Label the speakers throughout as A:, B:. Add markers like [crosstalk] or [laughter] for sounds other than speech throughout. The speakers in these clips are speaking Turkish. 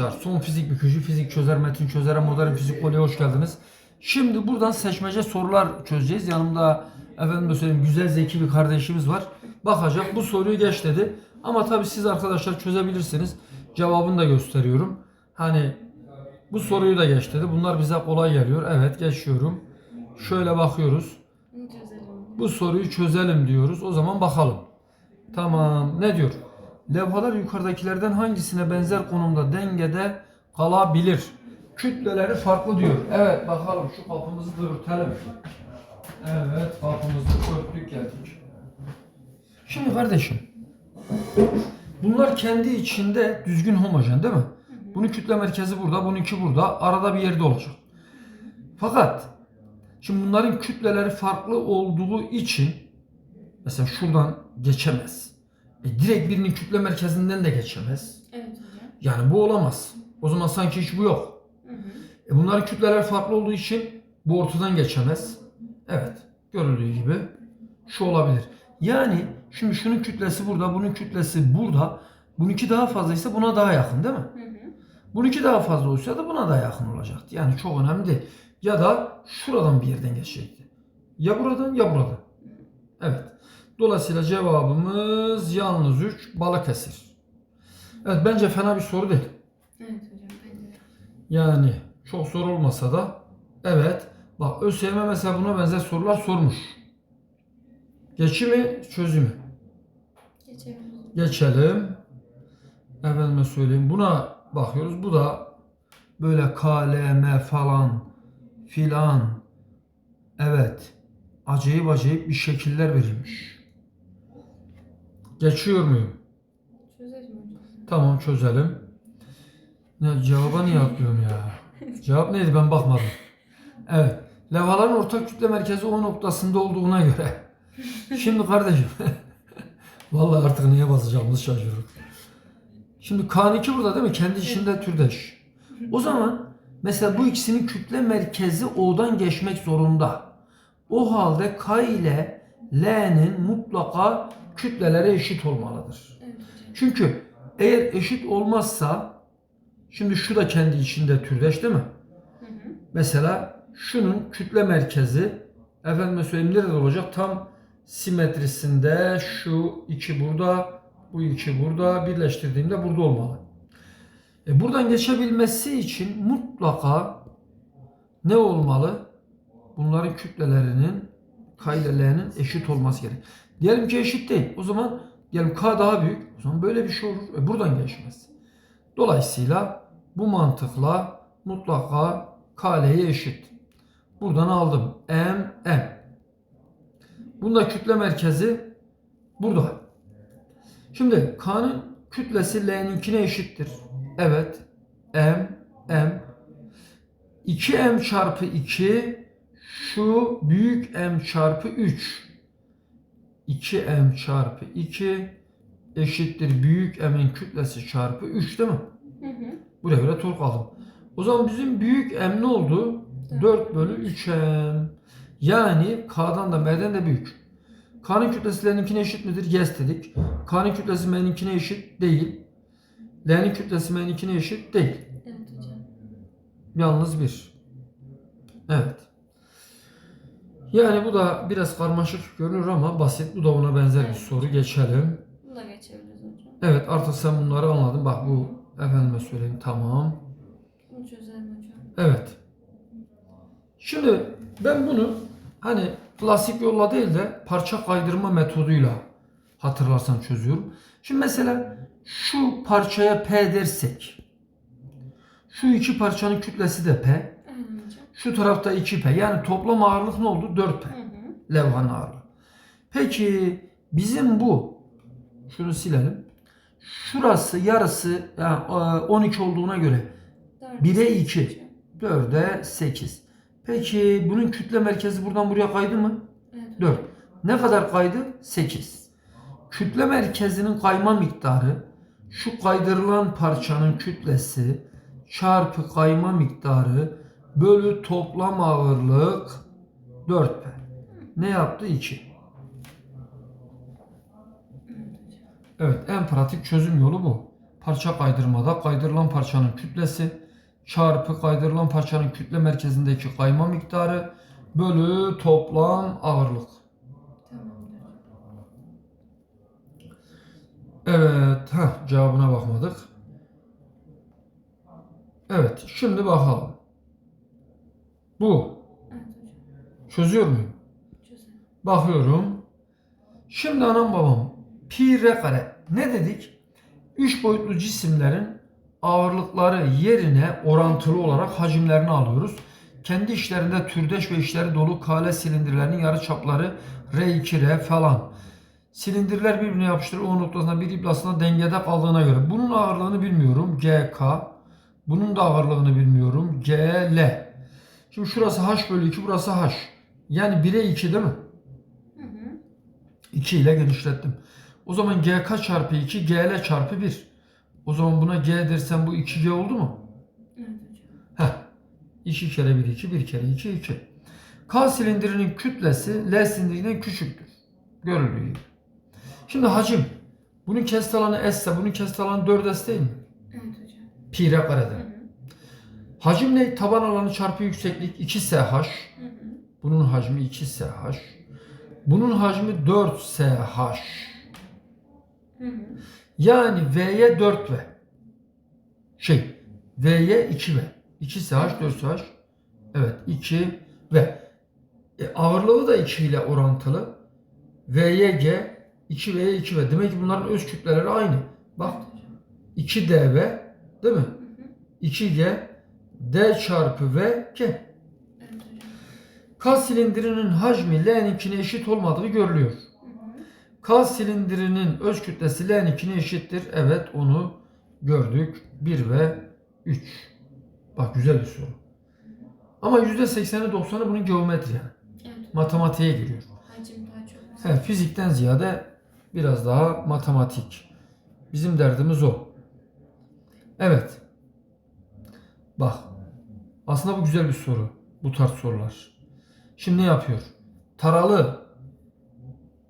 A: arkadaşlar son fizik bükücü fizik çözer metin çözere modern fizik kolye hoş geldiniz. Şimdi buradan seçmece sorular çözeceğiz. Yanımda efendim söyleyeyim güzel zeki bir kardeşimiz var. Bakacak bu soruyu geç dedi. Ama tabii siz arkadaşlar çözebilirsiniz. Cevabını da gösteriyorum. Hani bu soruyu da geç dedi. Bunlar bize kolay geliyor. Evet geçiyorum. Şöyle bakıyoruz. Bu soruyu çözelim diyoruz. O zaman bakalım. Tamam. Ne diyor? Levhalar yukarıdakilerden hangisine benzer konumda dengede kalabilir? Kütleleri farklı diyor. Evet bakalım şu kapımızı da örtelim. Evet kapımızı örttük geldik. Şimdi kardeşim bunlar kendi içinde düzgün homojen değil mi? Bunun kütle merkezi burada, bununki burada. Arada bir yerde olacak. Fakat Şimdi bunların kütleleri farklı olduğu için mesela şuradan geçemez. E, direkt birinin kütle merkezinden de geçemez.
B: Evet hocam.
A: Yani bu olamaz. O zaman sanki hiç bu yok.
B: Hı hı.
A: E, bunların kütleler farklı olduğu için bu ortadan geçemez. Evet. Görüldüğü gibi şu olabilir. Yani şimdi şunun kütlesi burada, bunun kütlesi burada. Bununki daha fazlaysa buna daha yakın değil mi?
B: Hı hı.
A: Bununki daha fazla olsa da buna da yakın olacaktı. Yani çok önemli değil. Ya da şuradan bir yerden geçecekti. Ya buradan ya buradan. Evet. Dolayısıyla cevabımız yalnız 3 Balıkesir. Evet bence fena bir soru değil.
B: Evet hocam. Ben de.
A: Yani çok zor olmasa da evet. Bak ÖSYM mesela buna benzer sorular sormuş. Geçi mi çözü mü?
B: Geçelim.
A: Geçelim. Efendime söyleyeyim. Buna bakıyoruz. Bu da böyle KLM falan filan. Evet. Acayip acayip bir şekiller verilmiş. Geçiyor muyum?
B: Çözelim.
A: Tamam çözelim. Ne cevaba niye atlıyorum ya? Cevap neydi ben bakmadım. Evet. Levhaların ortak kütle merkezi O noktasında olduğuna göre. Şimdi kardeşim. [laughs] Vallahi artık neye basacağımızı şaşırıyorum. Şimdi K2 burada değil mi? Kendi içinde türdeş. O zaman mesela bu ikisinin kütle merkezi O'dan geçmek zorunda. O halde K ile L'nin mutlaka kütleleri eşit olmalıdır.
B: Evet.
A: Çünkü eğer eşit olmazsa şimdi şu da kendi içinde türdeş değil mi?
B: Hı hı.
A: Mesela şunun kütle merkezi efendime söyleyeyim nerede olacak? Tam simetrisinde şu iki burada, bu iki burada birleştirdiğimde burada olmalı. E buradan geçebilmesi için mutlaka ne olmalı? Bunların kütlelerinin K ile L'nin eşit olması gerek. Diyelim ki eşit değil. O zaman diyelim K daha büyük. O zaman böyle bir şey olur. E buradan geçmez. Dolayısıyla bu mantıkla mutlaka K L'ye eşit. Buradan aldım. M, M. Bunda kütle merkezi burada. Şimdi K'nın kütlesi L'ninkine eşittir. Evet. M, M. 2M çarpı 2 şu büyük M çarpı 3. 2M çarpı 2 eşittir büyük M'in kütlesi çarpı 3 değil mi?
B: Hı hı.
A: Buraya göre tork aldım. O zaman bizim büyük M ne oldu? 4 bölü 3M. Yani K'dan da M'den de büyük. K'nın kütlesi L'ninkine eşit midir? Yes dedik. K'nın kütlesi M'ninkine eşit değil. L'nin kütlesi M'ninkine eşit değil.
B: Evet hocam.
A: Yalnız bir. Evet. Yani bu da biraz karmaşık görünür ama basit. Bu da ona benzer bir
B: Evet.
A: soru. Geçelim.
B: Bunu da geçebiliriz hocam.
A: Evet artık sen bunları anladın. Bak bu efendime söyleyeyim tamam.
B: Bunu çözelim hocam.
A: Evet. Şimdi ben bunu hani klasik yolla değil de parça kaydırma metoduyla hatırlarsan çözüyorum. Şimdi mesela şu parçaya P dersek şu iki parçanın kütlesi de P. Şu tarafta 2P. Yani toplam ağırlık ne oldu? 4P.
B: Hı hı.
A: Levhanın ağırlığı. Peki bizim bu şunu silelim. Şurası yarısı yani e, 12 olduğuna göre
B: Dört.
A: 1'e 2. 4'e 8. Peki bunun kütle merkezi buradan buraya kaydı mı?
B: Evet.
A: 4. Ne kadar kaydı? 8. Kütle merkezinin kayma miktarı şu kaydırılan parçanın kütlesi çarpı kayma miktarı bölü toplam ağırlık 4P. Ne yaptı? 2. Evet en pratik çözüm yolu bu. parça kaydırmada kaydırılan parçanın kütlesi çarpı kaydırılan parçanın kütle merkezindeki kayma miktarı bölü toplam ağırlık. Evet, heh, cevabına bakmadık. Evet, şimdi bakalım. Bu. Çözüyor muyum? Bakıyorum. Şimdi anam babam pi r kare ne dedik? Üç boyutlu cisimlerin ağırlıkları yerine orantılı olarak hacimlerini alıyoruz. Kendi işlerinde türdeş ve işleri dolu kale silindirlerinin yarıçapları R2R falan. Silindirler birbirine yapıştırılır. O noktasında bir iplasında dengede kaldığına göre. Bunun ağırlığını bilmiyorum. GK. Bunun da ağırlığını bilmiyorum. GL. Şimdi şurası H bölü 2, burası H. Yani 1'e 2 değil mi?
B: Hı hı.
A: 2 ile genişlettim. O zaman GK çarpı 2 GL çarpı 1. O zaman buna G dersen bu 2G oldu mu?
B: Evet hocam.
A: Heh. 2 kere 1 2, 1 kere 2 2. K silindirinin kütlesi L silindirinden küçüktür. Görüldüğü gibi. Şimdi hacim. Bunun kesit alanı S ise bunun kesit alanı 4S değil mi?
B: Evet hocam.
A: Pi r
B: Hı
A: karede.
B: hı.
A: Hacim ne? Taban alanı çarpı yükseklik 2SH.
B: Hı hı.
A: Bunun hacmi 2SH. Bunun hacmi 4SH.
B: Hı hı.
A: Yani V'ye 4V. Şey, V'ye 2V. 2SH, 4SH. Evet, 2 V. E, ağırlığı da 2 ile orantılı. V'ye G, 2V'ye 2V. Demek ki bunların öz kütleleri aynı. Bak,
B: Evet hocam.
A: 2DV değil mi?
B: Hı hı.
A: 2G, D çarpı V.
B: Evet hocam.
A: K silindirinin hacmi L'ninkine eşit olmadığı görülüyor. K silindirinin öz kütlesi L'ninkine eşittir. Evet onu gördük. 1 ve 3. Bak güzel bir soru. Ama %80'i 90'ı bunun geometri yani.
B: Evet.
A: Matematiğe giriyor.
B: Hacim daha çok.
A: He, fizikten ziyade biraz daha matematik. Bizim derdimiz o. Evet. Bak. Aslında bu güzel bir soru. Bu tarz sorular. Şimdi ne yapıyor? Taralı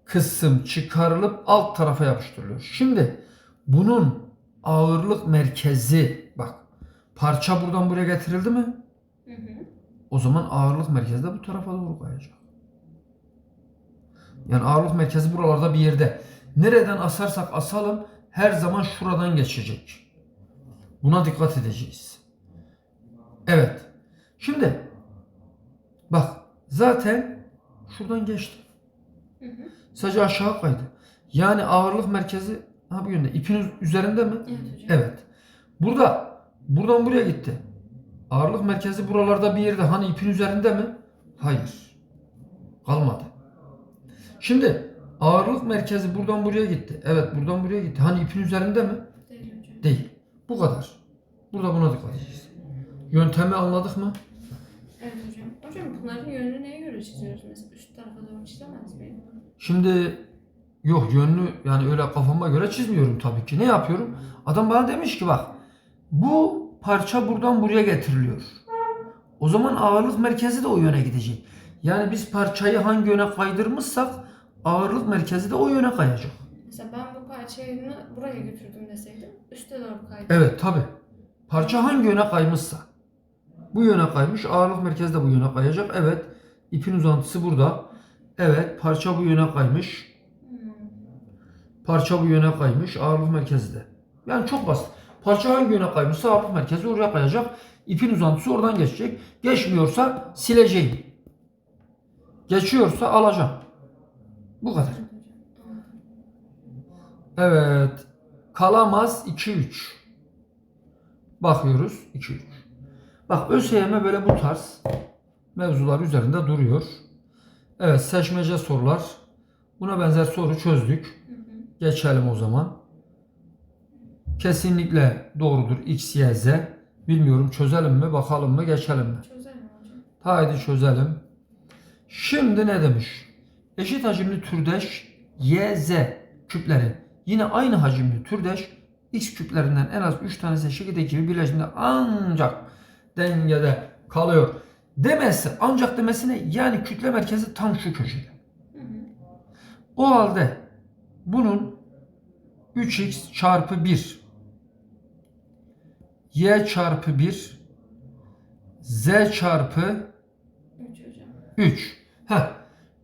A: kısım çıkarılıp alt tarafa yapıştırılıyor. Şimdi bunun ağırlık merkezi bak parça buradan buraya getirildi mi?
B: Hı hı.
A: O zaman ağırlık merkezi de bu tarafa doğru kayacak. Yani ağırlık merkezi buralarda bir yerde. Nereden asarsak asalım her zaman şuradan geçecek. Buna dikkat edeceğiz. Evet. Şimdi bak zaten şuradan geçti.
B: Hı hı.
A: Sadece aşağı kaydı. Yani ağırlık merkezi ha bu yönde. İpin üzerinde mi?
B: Evet.
A: Evet. Burada buradan buraya gitti. Ağırlık merkezi buralarda bir yerde. Hani ipin üzerinde mi? Hayır. Kalmadı. Şimdi ağırlık merkezi buradan buraya gitti. Evet buradan buraya gitti. Hani ipin üzerinde mi?
B: Değil.
A: Değil. Bu kadar. Burada buna dikkat edeceğiz. Yöntemi anladık mı?
B: Evet hocam. Hocam bunların yönünü neye göre çiziyoruz? Mesela üst tarafa doğru çizemez miyim?
A: Şimdi yok yönlü yani öyle kafama göre çizmiyorum tabii ki. Ne yapıyorum? Adam bana demiş ki bak bu parça buradan buraya getiriliyor. O zaman ağırlık merkezi de o yöne gidecek. Yani biz parçayı hangi yöne kaydırmışsak ağırlık merkezi de o yöne kayacak.
B: Mesela ben bu parçayı buraya götürdüm deseydim üste doğru kaydı.
A: Evet tabi. Parça hangi yöne kaymışsa. Bu yöne kaymış ağırlık merkezi de bu yöne kayacak. Evet ipin uzantısı burada. Evet parça bu yöne kaymış. Parça bu yöne kaymış. Ağırlık merkezi de. Yani çok basit. Parça hangi yöne kaymışsa ağırlık merkezi oraya kayacak. İpin uzantısı oradan geçecek. Geçmiyorsa sileceğim. Geçiyorsa alacağım. Bu kadar.
B: Evet.
A: Kalamaz 2-3. Bakıyoruz 2-3. Bak ÖSYM böyle bu tarz mevzular üzerinde duruyor. Evet seçmece sorular. Buna benzer soru çözdük.
B: Hı hı.
A: Geçelim o zaman. Kesinlikle doğrudur X, Y, Z. Bilmiyorum çözelim mi, bakalım mı, geçelim mi?
B: Çözelim hocam.
A: Haydi çözelim. Şimdi ne demiş? Eşit hacimli türdeş Y, Z küpleri yine aynı hacimli türdeş X küplerinden en az 3 tanesi şekilde gibi birleşimde ancak dengede kalıyor. Demesi ancak demesine yani kütle merkezi tam şu köşede. O halde bunun 3x çarpı 1 y çarpı 1 z çarpı
B: 3 hocam.
A: 3. Heh.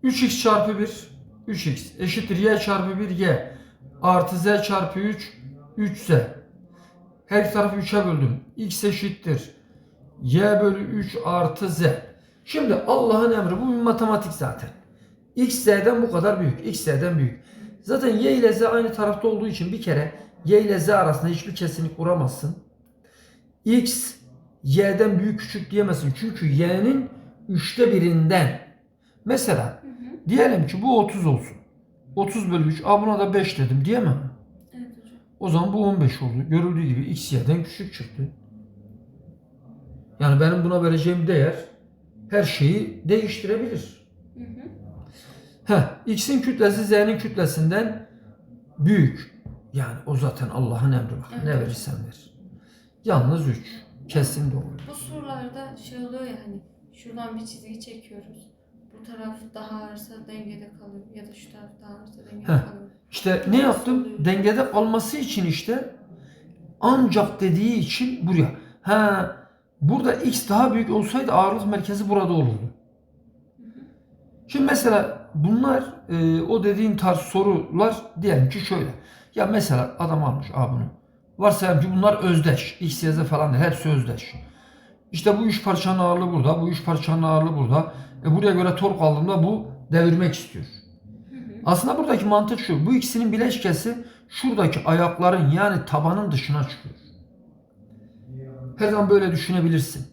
A: 3x çarpı 1 3x eşittir y çarpı 1 y artı z çarpı 3 3z. Her tarafı 3'e böldüm. x eşittir y bölü 3 artı z. Şimdi Allah'ın emri bu bir matematik zaten. x z'den bu kadar büyük. x z'den büyük. Zaten y ile z aynı tarafta olduğu için bir kere y ile z arasında hiçbir kesinlik kuramazsın. x y'den büyük küçük diyemezsin. Çünkü y'nin üçte birinden. Mesela diyelim ki bu 30 olsun. 30 bölü 3. Aa buna da 5 dedim diyemem mi?
B: Evet hocam.
A: O zaman bu 15 oldu. Görüldüğü gibi x y'den küçük çıktı. Yani benim buna vereceğim değer her şeyi değiştirebilir.
B: Hı hı.
A: Heh, x'in kütlesi z'nin kütlesinden büyük. Yani o zaten Allah'ın emri bak.
B: Evet.
A: Ne verirsen ver. Yalnız 3. Kesin doğru.
B: Bu sorularda şey oluyor ya hani şuradan bir çizgi çekiyoruz. Bu taraf daha ağırsa dengede kalıyor ya da şu taraf daha ağırsa dengede
A: Heh.
B: kalıyor.
A: İşte ne yaptım? Dengede kalması için işte ancak dediği için buraya. Ha burada x daha büyük olsaydı ağırlık merkezi burada olurdu. Şimdi mesela bunlar e, o dediğin tarz sorular diyelim ki şöyle. Ya mesela adam almış abi bunu. Varsayalım ki bunlar özdeş. X, Y, Z falan değil. Hepsi özdeş. İşte bu üç parçanın ağırlığı burada. Bu üç parçanın ağırlığı burada. E buraya göre tork aldığımda bu devirmek istiyor. Aslında buradaki mantık şu. Bu ikisinin bileşkesi şuradaki ayakların yani tabanın dışına çıkıyor. Her zaman böyle düşünebilirsin.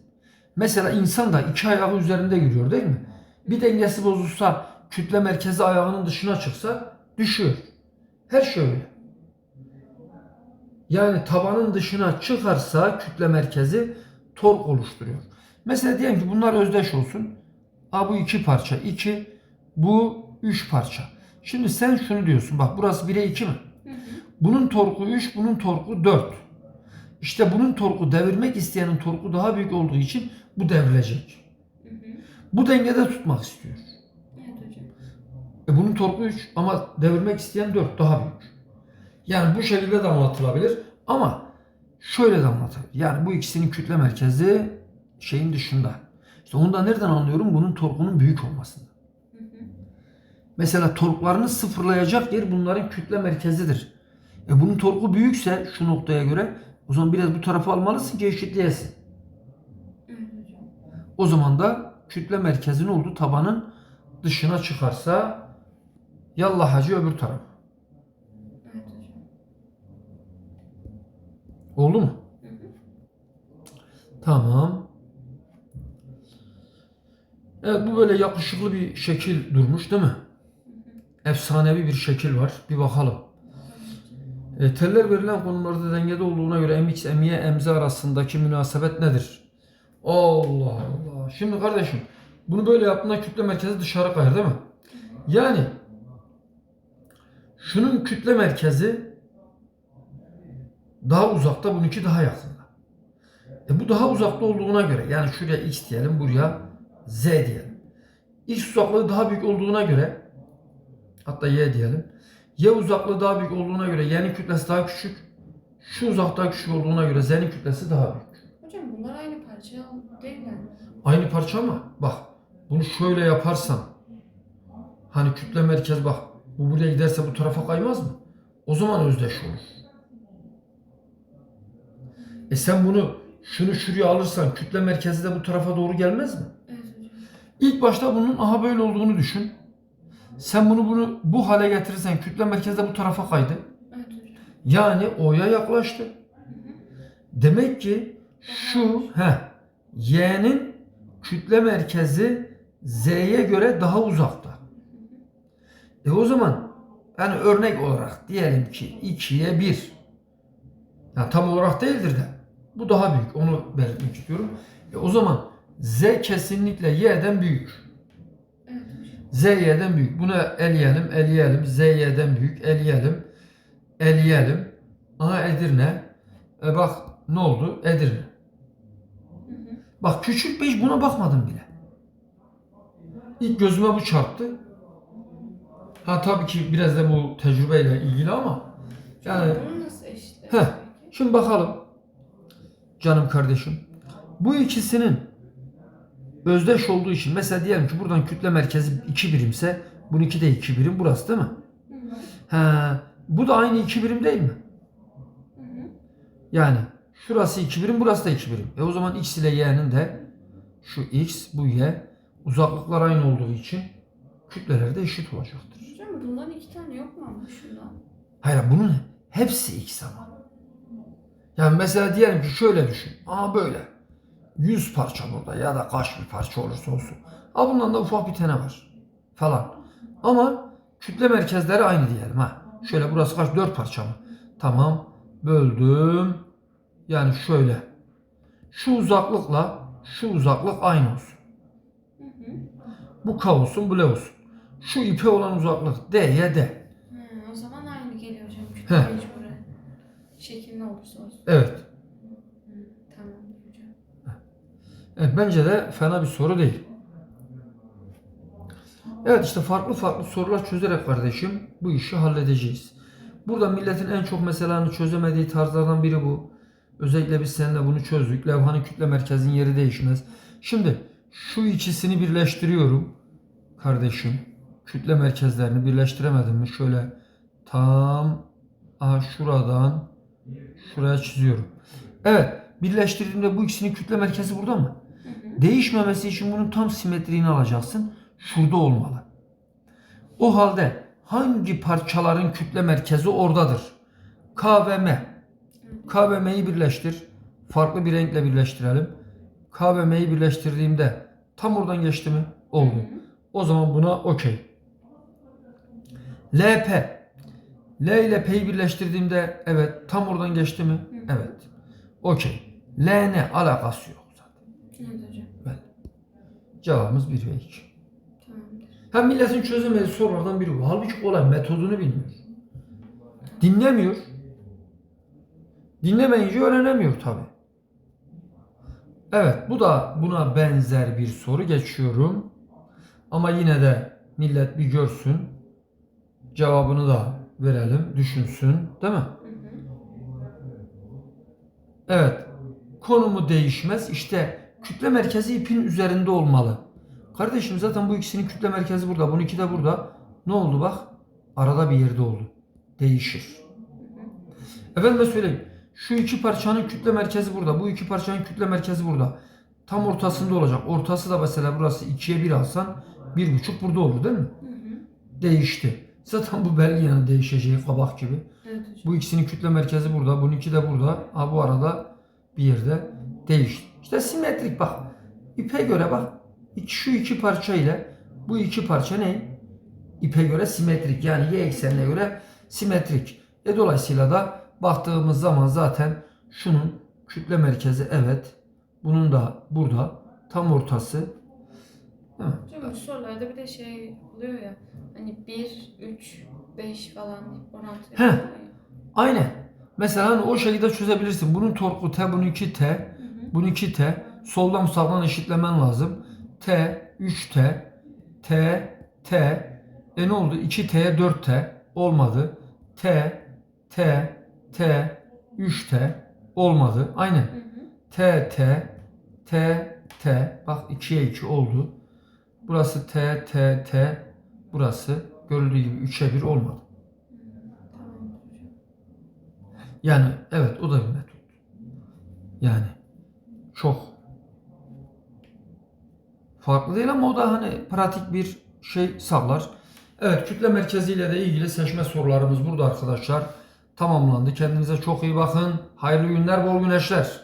A: Mesela insan da iki ayağı üzerinde yürüyor değil mi? Bir dengesi bozulsa kütle merkezi ayağının dışına çıksa düşüyor. Her şey öyle. Yani tabanın dışına çıkarsa kütle merkezi tork oluşturuyor. Mesela diyelim ki bunlar özdeş olsun. A bu iki parça. 2 bu üç parça. Şimdi sen şunu diyorsun. Bak burası 1'e 2 mi?
B: Hı hı.
A: Bunun torku 3, bunun torku 4. İşte bunun torku devirmek isteyenin torku daha büyük olduğu için bu devrilecek.
B: Hı hı.
A: Bu dengede tutmak istiyor.
B: Evet hocam.
A: E bunun torku 3 ama devirmek isteyen 4 daha büyük. Yani bu şekilde de anlatılabilir ama şöyle de anlatılır. Yani bu ikisinin kütle merkezi şeyin dışında. İşte onu da nereden anlıyorum? Bunun torkunun büyük
B: hı.
A: Mesela torklarını sıfırlayacak yer bunların kütle merkezidir. E bunun torku büyükse şu noktaya göre o zaman biraz bu tarafa almalısın ki eşitleyesin. O zaman da kütle merkezinin olduğu tabanın dışına çıkarsa yallah hacı öbür taraf. Oldu mu?
B: Hı hı.
A: Tamam. Evet bu böyle yakışıklı bir şekil durmuş değil mi? Efsanevi bir şekil var. Bir bakalım. E, teller verilen konumlarda dengede olduğuna göre mx, my, mz arasındaki münasebet nedir? Allah Allah. Şimdi kardeşim bunu böyle yaptığında kütle merkezi dışarı kayar değil mi? Yani şunun kütle merkezi daha uzakta, bununki daha yakında. E bu daha uzakta olduğuna göre yani şuraya x diyelim, buraya z diyelim. X uzaklığı daha büyük olduğuna göre hatta y diyelim. Y uzaklığı daha büyük olduğuna göre y'nin kütlesi daha küçük. Şu uzaklığı küçük olduğuna göre z'nin kütlesi daha büyük.
B: Hocam bunlar aynı parça değiller mi?
A: Aynı parça ama bak bunu şöyle yaparsam hani kütle merkez bak bu buraya giderse bu tarafa kaymaz mı? O zaman özdeş olur. E sen bunu şunu şuraya alırsan kütle merkezi de bu tarafa doğru gelmez mi?
B: Evet.
A: İlk başta bunun aha böyle olduğunu düşün. Sen bunu bunu bu hale getirirsen kütle merkezi de bu tarafa kaydı.
B: Evet.
A: Yani O'ya yaklaştı. Demek ki şu he Y'nin kütle merkezi Z'ye göre daha uzakta. E o zaman yani örnek olarak diyelim ki 2'ye 1. Ya tam olarak değildir de bu daha büyük. Onu belirtmek istiyorum. E o zaman Z kesinlikle Y'den büyük.
B: Evet hocam.
A: Z Y'den büyük. Bunu eleyelim, eleyelim. Z Y'den büyük, eleyelim, eleyelim. Aha Edirne. E bak ne oldu? Edirne.
B: Hı hı.
A: Bak küçük bir buna bakmadım bile. İlk gözüme bu çarptı. Ha tabii ki biraz da bu tecrübeyle ilgili ama yani? Heh. şimdi bakalım. canım kardeşim. Bu ikisinin özdeş olduğu için mesela diyelim ki buradan kütle merkezi 2 birimse bununki de 2 birim burası değil mi?
B: Hı hı.
A: He, bu da aynı 2 birim değil mi?
B: Hı hı.
A: Yani şurası 2 birim burası da 2 birim. E o zaman x ile y'nin de şu x bu y uzaklıklar aynı olduğu için kütleleri de eşit olacaktır.
B: Hocam bundan iki tane yok mu ama şundan?
A: Hayır bunun hepsi x ama. Yani mesela diyelim ki şöyle düşün. Aa böyle. 100 parça burada ya da kaç bir parça olursa olsun. Aa bundan da ufak bir tane var. Falan. Ama kütle merkezleri aynı diyelim ha. Şöyle burası kaç? 4 parça mı? Tamam. Böldüm. Yani şöyle. Şu uzaklıkla şu uzaklık aynı olsun. Bu k olsun bu l olsun. Şu ipe olan uzaklık d'ye d.
B: Hı, o zaman aynı geliyor hocam. Kütle mecburen. Şekil ne olursa olsun.
A: Evet.
B: Hı, tamamdır hocam.
A: Evet bence de fena bir soru değil. Evet işte farklı farklı sorular çözerek kardeşim bu işi halledeceğiz. Burada milletin en çok mesela hani çözemediği tarzlardan biri bu. Özellikle biz seninle bunu çözdük. Levhanın kütle merkezinin yeri değişmez. Şimdi şu ikisini birleştiriyorum kardeşim. Kütle merkezlerini birleştiremedim mi? Şöyle tam aha şuradan şuraya çiziyorum. Evet birleştirdiğimde bu ikisinin kütle merkezi burada mı? Değişmemesi için bunun tam simetriğini alacaksın. Şurada olmalı. O halde hangi parçaların kütle merkezi oradadır? K ve birleştir. Farklı bir renkle birleştirelim. K ve M'yi birleştirdiğimde tam oradan geçti mi? Oldu. O zaman buna okey. LP. L ile P'yi birleştirdiğimde evet tam oradan geçti mi? Evet. Okey. LN alakası yok.
B: Evet hocam.
A: Cevabımız 1 ve 2.
B: Tamamdır.
A: Hem milletin çözemediği sorulardan biri bu. Halbuki kolay metodunu bilmiyor. Dinlemiyor. Dinlemeyince öğrenemiyor tabi. Evet bu da buna benzer bir soru geçiyorum. Ama yine de millet bir görsün. Cevabını da verelim, düşünsün. Değil mi? Evet. Konumu değişmez. İşte kütle merkezi ipin üzerinde olmalı. Kardeşim zaten bu ikisinin kütle merkezi burada. Bununki de burada. Ne oldu bak? Arada bir yerde oldu. Değişir. Efendime söyleyeyim. Şu iki parçanın kütle merkezi burada. Bu iki parçanın kütle merkezi burada. Tam ortasında olacak. Ortası da mesela burası ikiye bir alsan bir buçuk burada olur değil mi?
B: Hı hı.
A: Değişti. Zaten bu belli yani değişeceği kabak gibi.
B: Evet.
A: Bu ikisinin kütle merkezi burada. Bununki de burada. Ha bu arada bir yerde değişti. İşte simetrik bak. İpe göre bak. Şu iki parça ile bu iki parça ne? İpe göre simetrik. Yani y eksenine göre simetrik. E dolayısıyla da baktığımız zaman zaten şunun kütle merkezi evet. Bunun da burada. Tam ortası. Değil mi?
B: Hocam bu sorularda bir de şey oluyor ya. Hani 1, 3, 5 falan orantı ya.
A: Aynen. Mesela hani o şekilde çözebilirsin. Bunun torku T, bununki T.
B: Hı hı.
A: Bununki T. Soldan sağdan eşitlemen lazım. T, 3T, T, T. E ne oldu? 2T'ye 4T. Olmadı. T, T, T, 3T. Olmadı. Aynen.
B: Hı hı.
A: T, T, T, T. Bak 2'ye 2 oldu. Burası T, T, T. Burası görüldüğü gibi 3'e 1 olmadı. Yani evet o da bir metot. Yani çok farklı değil ama o da hani pratik bir şey sağlar. Evet kütle merkeziyle de ilgili seçme sorularımız burada arkadaşlar. Tamamlandı. Kendinize çok iyi bakın. Hayırlı günler, bol güneşler.